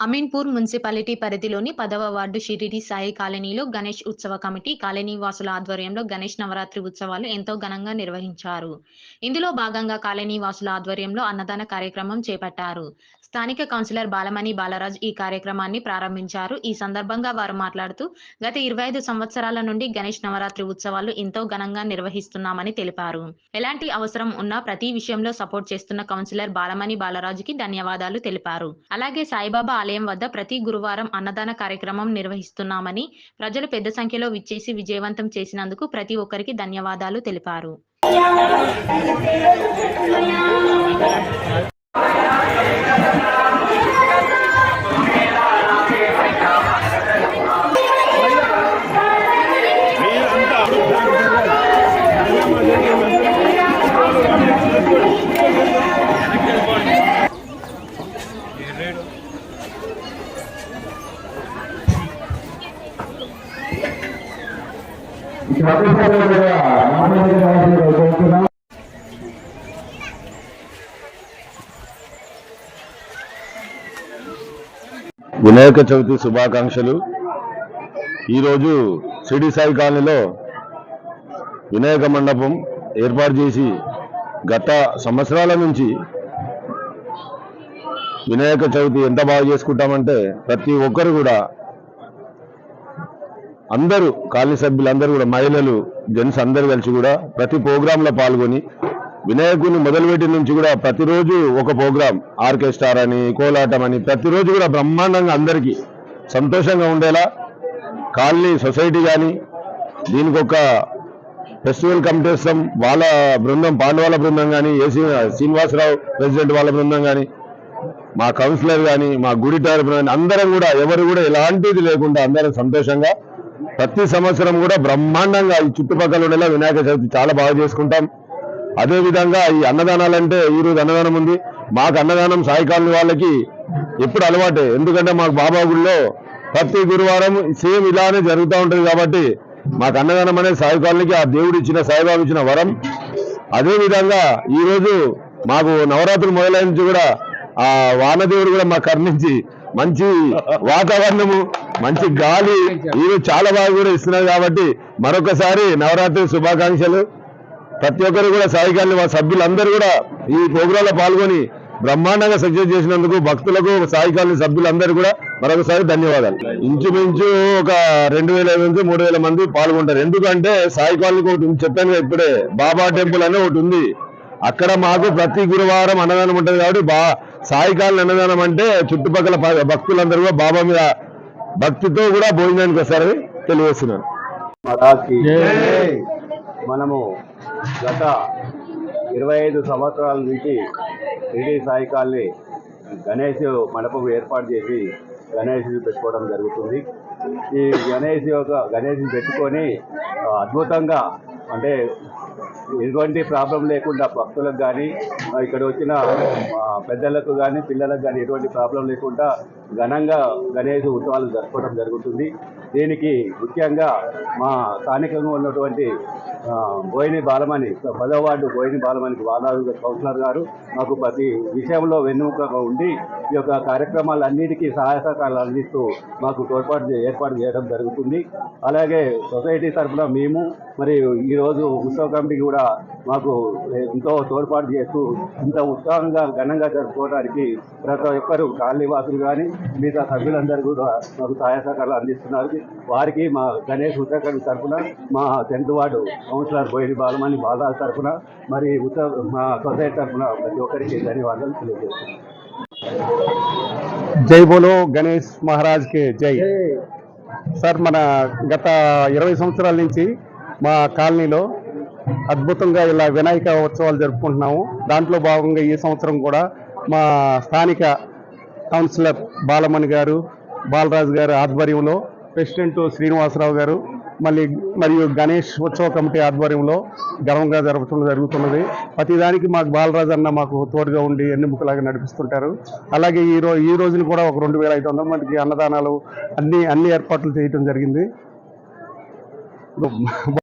Ameenpur municipality పరిధిలోని పదవ ward Shirdi Sai కాలనీలో గణేష్ ఉత్సవ కమిటీ కాలనీ వాసుల ఆధ్వర్యంలో గణేష్ నవరాత్రి ఉత్సవాలు ఎంతో ఘనంగా నిర్వహించారు. ఇందులో భాగంగా కాలనీ వాసుల ఆధ్వర్యంలో అన్నదాన కార్యక్రమం చేపట్టారు. స్థానిక కౌన్సిలర్ బాలమణి బాలరాజ్ ఈ కార్యక్రమాన్ని ప్రారంభించారు. ఈ సందర్భంగా వారు మాట్లాడుతూ గత ఇరవై ఐదు సంవత్సరాల నుండి గణేష్ నవరాత్రి ఉత్సవాలు ఎంతో ఘనంగా నిర్వహిస్తున్నామని తెలిపారు. ఎలాంటి అవసరం ఉన్నా ప్రతి విషయంలో సపోర్ట్ చేస్తున్న కౌన్సిలర్ బాలమణి బాలరాజుకి ధన్యవాదాలు తెలిపారు. అలాగే సాయిబాబా ఆలయం వద్ద ప్రతి గురువారం అన్నదాన కార్యక్రమం నిర్వహిస్తున్నామని ప్రజలు పెద్ద సంఖ్యలో విచ్చేసి విజయవంతం చేసినందుకు ప్రతి ఒక్కరికి ధన్యవాదాలు తెలిపారు. వినాయక చవితి శుభాకాంక్షలు. ఈరోజు సిడి సాయి కాలనీలో వినాయక మండపం ఏర్పాటు చేసి గత సంవత్సరాల నుంచి వినాయక చవితి ఎంత బాగా చేసుకుంటామంటే ప్రతి ఒక్కరు కూడా అందరూ కాలనీ సభ్యులందరూ కూడా మహిళలు జెంట్స్ అందరూ కలిసి కూడా ప్రతి ప్రోగ్రాంలో పాల్గొని వినాయకుని మొదలుపెట్టి నుంచి కూడా ప్రతిరోజు ఒక ప్రోగ్రాం ఆర్కెస్ట్రా అని కోలాటం అని ప్రతిరోజు కూడా బ్రహ్మాండంగా అందరికీ సంతోషంగా ఉండేలా కాలనీ సొసైటీ కానీ దీనికి ఒక ఫెస్టివల్ కమిటేస్తాం వాళ్ళ బృందం పాండవాల బృందం కానీ ఏసీ శ్రీనివాసరావు ప్రెసిడెంట్ వాళ్ళ బృందం కానీ మా కౌన్సిలర్ కానీ మా గుడి తరపున కానీ అందరం కూడా ఎవరు కూడా ఎలాంటిది లేకుండా అందరం సంతోషంగా ప్రతి సంవత్సరం కూడా బ్రహ్మాండంగా ఈ చుట్టుపక్కల ఉండేలా వినాయక చవితి చాలా బాగా చేసుకుంటాం. అదే విధంగా ఈ అన్నదానాలంటే ఈ రోజు అన్నదానం ఉంది. మాకు అన్నదానం సాయకాలం వాళ్ళకి ఎప్పుడు అలవాటే. ఎందుకంటే మాకు బాబా గుడిలో ప్రతి గురువారం సేమ్ ఇలానే జరుగుతూ ఉంటుంది కాబట్టి మాకు అన్నదానం అనేది సాయకాలకి ఆ దేవుడు ఇచ్చిన సాయిబాబు ఇచ్చిన వరం. అదే విధంగా ఈ రోజు మాకు నవరాత్రులు మొదలైనంచి కూడా ఆ వానదేవుడు కూడా మాకు కర్ణించి మంచి వాతావరణము మంచి గాలి మీరు చాలా బాగా కూడా ఇస్తున్నారు కాబట్టి మరొకసారి నవరాత్రి శుభాకాంక్షలు. ప్రతి ఒక్కరు కూడా సాయికాలని మా సభ్యులందరూ కూడా ఈ ప్రోగ్రాంలో పాల్గొని బ్రహ్మాండంగా సక్సెస్ చేసినందుకు భక్తులకు సాయికాలని సభ్యులందరూ కూడా మరొకసారి ధన్యవాదాలు. ఇంచుమించు ఒక రెండు వేల నుంచి మూడు వేల మంది పాల్గొంటారు. ఎందుకంటే సాయి కాలనీకి ఒకటి చెప్పాను ఇప్పుడే. బాబా టెంపుల్ అని ఒకటి ఉంది. అక్కడ మాకు ప్రతి గురువారం అన్నదానం ఉంటుంది కాబట్టి బా సాయి కాలనీ అన్నదానం అంటే చుట్టుపక్కల భక్తులందరూ కూడా బాబా మీద భక్తితో కూడా భోజనానికి వస్తారని తెలియజేస్తున్నాను మనము గత ఇరవై ఐదు సంవత్సరాల నుంచి షిరిడి సాయి కాలనీ గణేష్ మండపం ఏర్పాటు చేసి గణేష్ పెట్టుకోవడం జరుగుతుంది. ఈ గణేష్ యొక్క గణేష్ పెట్టుకొని అద్భుతంగా అంటే ఎటువంటి ప్రాబ్లం లేకుండా భక్తులకు కానీ ఇక్కడ వచ్చిన పెద్దలకు కానీ పిల్లలకు కానీ ఎటువంటి ప్రాబ్లం లేకుండా ఘనంగా గణేష్ ఉత్సవాలు జరుపుకోవడం జరుగుతుంది. దీనికి ముఖ్యంగా మా స్థానికంగా ఉన్నటువంటి బోయిని బాలమణి పదో వార్డు బోయిని బాలమణికి వాదాలు కౌన్సిలర్ గారు మాకు ప్రతి విషయంలో వెన్నుముకగా ఉండి ఈ యొక్క కార్యక్రమాలన్నిటికీ సహాయ సహకారాలు అందిస్తూ మాకు తోడ్పాటు ఏర్పాటు చేయడం జరుగుతుంది. అలాగే సొసైటీ తరఫున మేము మరి ఈరోజు ఉత్సవ కమిటీ కూడా మాకు ఎంతో తోడ్పాటు చేస్తూ ఇంత ఉత్సాహంగా ఘనంగా జరుపుకోవడానికి ప్రతి ఒక్కరు కాలనీ వాసులు కానీ మిగతా సభ్యులందరూ కూడా మాకు సహాయ సహకారాలు అందిస్తున్నారు. వారికి మా గణేష్ ఉత్తరాఖండ్ తరఫున మా tenth ward councillor Boini Balamani Balaraju తరఫున మరి ఉత్సవ మా సొసైటీ తరఫున ప్రతి ఒక్కరికి ధన్యవాదాలు తెలియజేస్తున్నాను జై బోలో గణేష్ మహారాజ్కి జై. సార్ మన గత ఇరవై సంవత్సరాల నుంచి మా కాలనీలో అద్భుతంగా ఇలా వినాయక ఉత్సవాలు జరుపుకుంటున్నాము. దాంట్లో భాగంగా ఈ సంవత్సరం కూడా మా స్థానిక కౌన్సిలర్ బాలమణి గారు బాలరాజు గారి ఆధ్వర్యంలో ప్రెసిడెంట్ శ్రీనివాసరావు గారు మళ్ళీ మరియు గణేష్ ఉత్సవ కమిటీ ఆధ్వర్యంలో ఘనంగా జరపడం జరుగుతున్నది. ప్రతిదానికి మాకు బాలరాజు అన్న మాకు తోడుగా ఉండి ఎన్నిముకలాగా నడిపిస్తుంటారు. అలాగే ఈ రోజు ఈ రోజున కూడా ఒక రెండు వేల ఐదు వందల మందికి అన్నదానాలు అన్ని అన్ని ఏర్పాట్లు చేయటం జరిగింది.